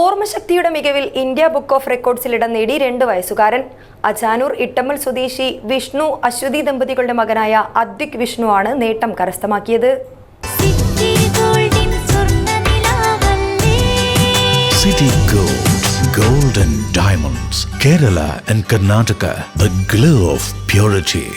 ഓർമ്മശക്തിയുടെ മികവിൽ India book of റെക്കോർഡ്സിൽ ഇടം നേടി രണ്ട് വയസ്സുകാരൻ. അജാനൂർ ഇട്ടമ്മൽ സ്വദേശി വിഷ്ണു അശ്വതി ദമ്പതികളുടെ മകനായ അദ്വിക് വിഷ്ണു ആണ് നേട്ടം കരസ്ഥമാക്കിയത്. സിറ്റി ഗോൾഡിൻ സ്വർണനിലാവല്ലേ City Gold, Gold and Diamonds, Kerala and Karnataka, the glow of purity.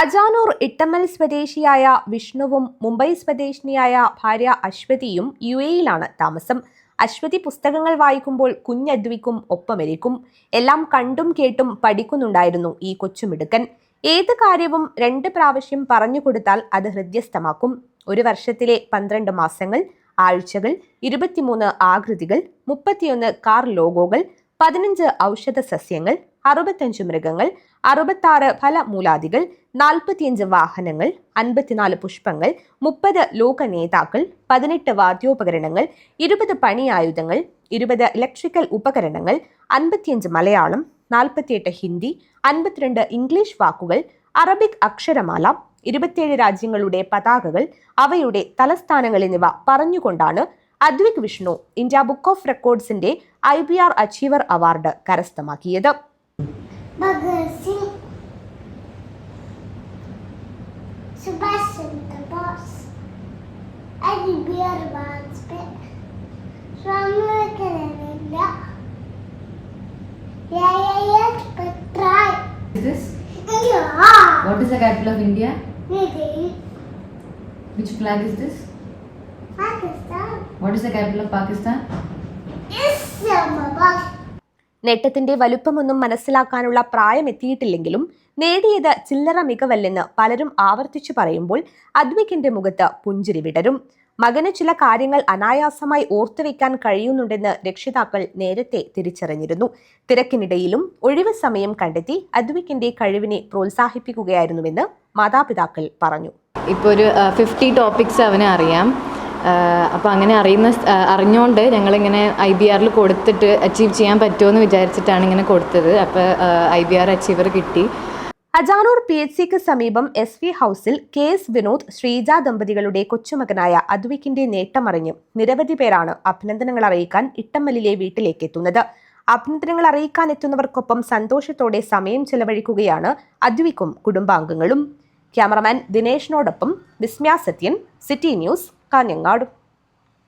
Ajanur Ittammal സ്വദേശിയായ വിഷ്ണുവും മുംബൈ സ്വദേശിനിയായ ഭാര്യ അശ്വതിയും യു എയിലാണ് താമസം. അശ്വതി പുസ്തകങ്ങൾ വായിക്കുമ്പോൾ കുഞ്ഞദ്വിക്കും ഒപ്പമെരിക്കും എല്ലാം കണ്ടും കേട്ടും പഠിക്കുന്നുണ്ടായിരുന്നു ഈ കൊച്ചുമിടുക്കൻ. ഏത് കാര്യവും രണ്ട് പ്രാവശ്യം പറഞ്ഞു കൊടുത്താൽ അത് ഹൃദ്യസ്ഥമാക്കും. ഒരു വർഷത്തിലെ പന്ത്രണ്ട് മാസങ്ങൾ ആഴ്ചകൾ ഇരുപത്തിമൂന്ന് ആകൃതികൾ മുപ്പത്തിയൊന്ന് കാർ ലോഗോകൾ പതിനഞ്ച് ഔഷധ സസ്യങ്ങൾ അറുപത്തഞ്ച് മൃഗങ്ങൾ അറുപത്താറ് ഫലമൂലാദികൾ നാൽപ്പത്തിയഞ്ച് വാഹനങ്ങൾ അൻപത്തിനാല് പുഷ്പങ്ങൾ മുപ്പത് ലോക നേതാക്കൾ പതിനെട്ട് വാദ്യോപകരണങ്ങൾ ഇരുപത് പണിയായുധങ്ങൾ ഇരുപത് ഇലക്ട്രിക്കൽ ഉപകരണങ്ങൾ അൻപത്തിയഞ്ച് മലയാളം നാൽപ്പത്തിയെട്ട് ഹിന്ദി അൻപത്തിരണ്ട് ഇംഗ്ലീഷ് വാക്കുകൾ അറബിക് അക്ഷരമാല ഇരുപത്തിയേഴ് രാജ്യങ്ങളുടെ പതാകകൾ അവയുടെ തലസ്ഥാനങ്ങൾ എന്നിവ പറഞ്ഞുകൊണ്ടാണ് Advik Vishnu India book of റെക്കോർഡ്സിന്റെ I B R achiever award കരസ്ഥമാക്കിയത്. Bhagat Singh Subhash Chandrabose അലിബിയർ Vajpayee Swami Vivekananda യായാ പട്രായ് is this? Yeah What is the capital of India? Nidhi Which flag is this? Pakistan What is the capital of Pakistan? Islamabad നേട്ടത്തിന്റെ വലുപ്പമൊന്നും മനസ്സിലാക്കാനുള്ള പ്രായം എത്തിയിട്ടില്ലെങ്കിലും നേടിയത് ചില്ലറ മികവല്ലെന്ന് പലരും ആവർത്തിച്ചു പറയുമ്പോൾ അദ്വിക്കിന്റെ മുഖത്ത് പുഞ്ചിരി വിടരും. മകന് ചില കാര്യങ്ങൾ അനായാസമായി ഓർത്തുവെക്കാൻ കഴിയുന്നുണ്ടെന്ന് രക്ഷിതാക്കൾ നേരത്തെ തിരിച്ചറിഞ്ഞിരുന്നു. തിരക്കിനിടയിലും ഒഴിവ് സമയം കണ്ടെത്തി അദ്വിക്കിന്റെ കഴിവിനെ പ്രോത്സാഹിപ്പിക്കുകയായിരുന്നുവെന്ന് മാതാപിതാക്കൾ പറഞ്ഞു. ഇപ്പോൾ ഒരു ഫിഫ്റ്റി ടോപ്പിക്സ് അവനെ അറിയാം. അപ്പോൾ അങ്ങനെ അറിയുന്ന അറിഞ്ഞുകൊണ്ട് ഞങ്ങളിങ്ങനെ ഐ ബി ആറിൽ കൊടുത്തിട്ട് അച്ചീവ് ചെയ്യാൻ പറ്റുമെന്ന് വിചാരിച്ചിട്ടാണ് ഇങ്ങനെ കൊടുത്തത്. അപ്പോൾ ഐ ബി ആർ അച്ചീവർ കിട്ടി. അജാനൂർ പി എച്ച് സിക്ക് സമീപം എസ് വി ഹൗസിൽ കെ എസ് വിനോദ് ശ്രീജ ദമ്പതികളുടെ കൊച്ചുമകനായ അദ്വിക്കിന്റെ നേട്ടമറിഞ്ഞ് നിരവധി പേരാണ് അഭിനന്ദനങ്ങൾ അറിയിക്കാൻ ഇട്ടമ്മലിലെ വീട്ടിലേക്ക് എത്തുന്നത് അഭിനന്ദനങ്ങൾ അറിയിക്കാൻ എത്തുന്നവർക്കൊപ്പം സന്തോഷത്തോടെ സമയം ചെലവഴിക്കുകയാണ് അദ്വിക്കും കുടുംബാംഗങ്ങളും. ക്യാമറമാൻ ദിനേഷിനോടൊപ്പം വിസ്മ്യ സത്യൻ സിറ്റി ന്യൂസ് കാഞ്ഞങ്ങാട്